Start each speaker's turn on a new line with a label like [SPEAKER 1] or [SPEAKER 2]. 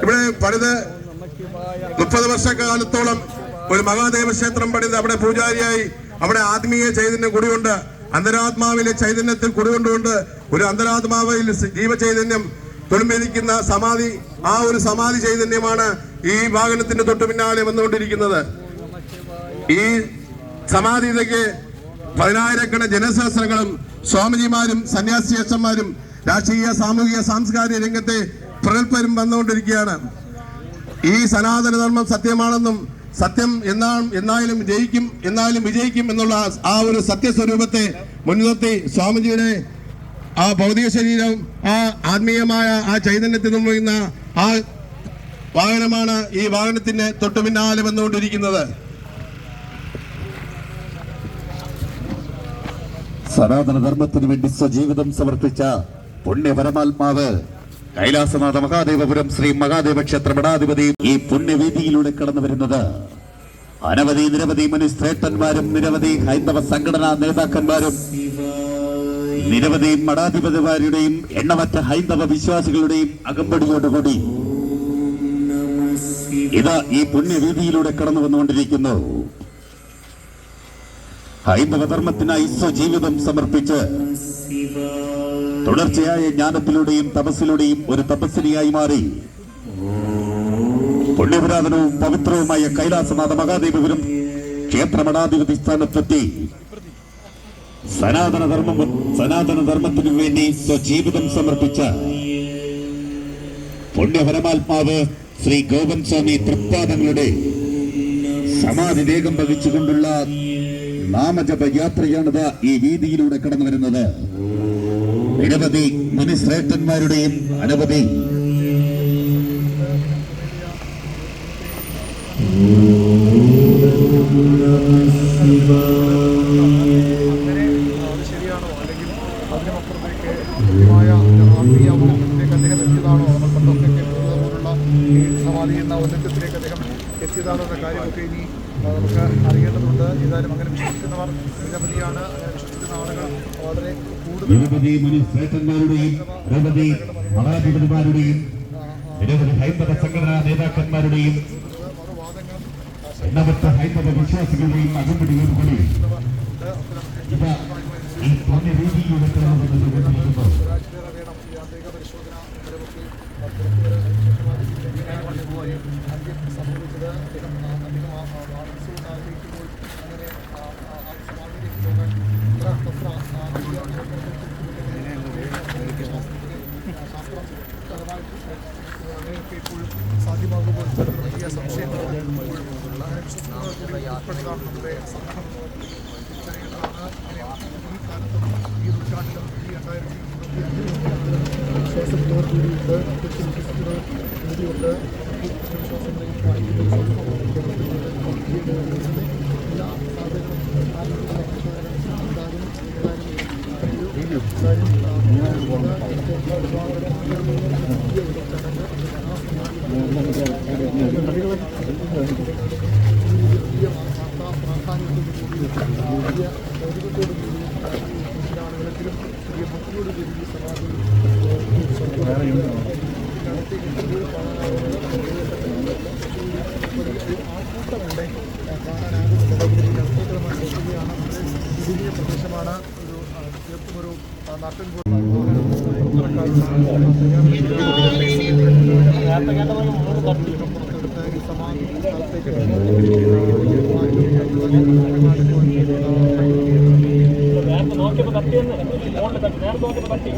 [SPEAKER 1] ഇവിടെ പണിത് മുപ്പത് വർഷക്കാലത്തോളം ഒരു മഹാദേവ ക്ഷേത്രം പണിത് അവിടെ പൂജാരിയായി. അവിടെ ആത്മീയ ചൈതന്യം കുടികൊണ്ട് അന്തരാത്മാവിലെ ചൈതന്യത്തിൽ കുടികൊണ്ടുകൊണ്ട് ഒരു അന്തരാത്മാവിൽ ജീവചൈതന്യം തുളുമ്പിരിക്കുന്ന സമാധി ആ ഒരു സമാധി ചൈതന്യമാണ് ഈ വാഹനത്തിന്റെ തൊട്ടു പിന്നാലെ വന്നുകൊണ്ടിരിക്കുന്നത്. ഈ സമാധിയിലേക്ക് പതിനായിരക്കണ ജനസഹസ്രങ്ങളും സ്വാമിജിമാരും സന്യാസിയച്ഛന്മാരും രാഷ്ട്രീയ സാമൂഹിക സാംസ്കാരിക രംഗത്തെ പ്രഗത്ഭരും വന്നുകൊണ്ടിരിക്കുകയാണ്. ഈ സനാതനധർമ്മം സത്യമാണെന്നും സത്യം എന്നാ എന്നായാലും ജയിക്കും എന്നാലും വിജയിക്കും എന്നുള്ള ആ ഒരു സത്യസ്വരൂപത്തെ മുൻനിർത്തി സ്വാമിജിയുടെ ആ ഭൗതിക ശരീരം ആ ആത്മീയമായ ആ ചൈതന്യത്തിൽ നിന്ന് ആ വാഹനമാണ് ഈ വാഹനത്തിന് തൊട്ടു പിന്നാലെ വന്നുകൊണ്ടിരിക്കുന്നത്.
[SPEAKER 2] സനാതന ധർമ്മത്തിനു വേണ്ടി സ്വജീവിതം സമർപ്പിച്ച പുണ്യപരമാത്മാവ് കൈലാസനാഥ മഹാദേവപുരം ശ്രീ മഹാദേവ ക്ഷേത്ര മഠാധിപതി ഈ പുണ്യവേദിയിലൂടെ കടന്നു വരുന്നത്. അനവധി നിരവധി മനുസ്ത്രേട്ടന്മാരും നിരവധി ഹൈന്ദവ സംഘടനാ നേതാക്കന്മാരും നിരവധി മഠാധിപതിമാരുടെയും എണ്ണമറ്റ ഹൈന്ദവ വിശ്വാസികളുടെയും അകമ്പടിയോടുകൂടി ഇതാ ഈ പുണ്യവേദിയിലൂടെ കടന്നു വന്നുകൊണ്ടിരിക്കുന്നു. ഹൈന്ദവ ധർമ്മത്തിനായി സ്വജീവിതം സമർപ്പിച്ച് തുടർച്ചയായ ജ്ഞാനത്തിലൂടെയും തപസ്സിലൂടെയും ഒരു തപസ്സിനിയായി മാറി. പുണ്യപുരാതനവും പവിത്രവുമായ കൈലാസനാഥ മഹാദേവപുരം ക്ഷേത്രമഠാധിപതി സ്ഥാനത്തെത്തി. സനാതന സനാതനധർമ്മത്തിനു സനാതന ധർമ്മത്തിനു വേണ്ടി സ്വജീവിതം സമർപ്പിച്ച പുണ്യപരമാത്മാവ് ശ്രീ ഗോപൻ സ്വാമി തൃപ്പാദങ്ങളുടെ സമാധി വേഗം വഹിച്ചുകൊണ്ടുള്ള നാമജപ യാത്രയാണിത് ഈ രീതിയിലൂടെ കടന്നു വരുന്നത്. നിരവധി മുനിശ്രേഷ്ഠന്മാരുടെയും അനവധി
[SPEAKER 3] ശരിയാണോ അല്ലെങ്കിൽ അദ്ദേഹം എത്തിയതാണോ എന്ന കാര്യമൊക്കെ ഇനി നമുക്ക് അറിയേണ്ടതുണ്ട് ഏതായാലും അങ്ങനെ വിശ്വസിക്കുന്നവർ നിരവധിയാണ്. അങ്ങനെ വിശ്വസിക്കുന്ന ആളുകൾ വളരെ കൂടുതൽ
[SPEAKER 2] നിരവധി മുനിശ്രേഷ്ഠന്മാരുടെയും നിരവധി മഹാധിപന്മാരുടെയും നിരവധി ഹൈന്ദവ സംഘടനാ നേതാക്കന്മാരുടെയും എണ്ണമറ്റ ഹൈന്ദവ വിശ്വാസികളുടെയും അകമ്പടിയോടുകൂടി ഈ പുണ്യവേദിയിലൂടെ കടന്നു വന്നുകൊണ്ടിരിക്കുന്നു
[SPEAKER 3] അദ്ദേഹം ആന്തരിക പരിശോധന വരവൊക്കെ കൃത്യമായി കൊണ്ടുപോയി അന്ത്യം സംഭവിച്ചത് അദ്ദേഹം ആ, അദ്ദേഹം ആ ആ വാർഡൻസ് ആഗ്രഹിക്കുമ്പോൾ അങ്ങനെ ആ, ആ, ആ സമാധിയിലേക്ക് പോകാൻ ഇത്ര തത്ര ആ, ശാസ്ത്രം അങ്ങനെയൊക്കെ ഇപ്പോഴും സാധ്യമാകുമ്പോൾ വലിയ സംശയങ്ങളാണ് ഇപ്പോഴും നമ്മുടെ സംഘം ഈ കാലത്തും ഈ നൂറ്റാണ്ടിലും ഈ രണ്ടായിരത്തി വിശ്വാസമുള്ളവർ കൂടിയുണ്ട് വിശ്വാസങ്ങളെയും എല്ലാ സാധ്യതകളും പ്രദേശമാണ് ഒരു തീർത്തും ഒരു നാട്ടിൻ പുറത്തെടുത്ത്
[SPEAKER 4] നോക്കിയപ്പോ തട്ടിയെന്ന് ഫോണിൽ തട്ടി നേരത്തെ നോക്കിയപ്പോ തട്ടി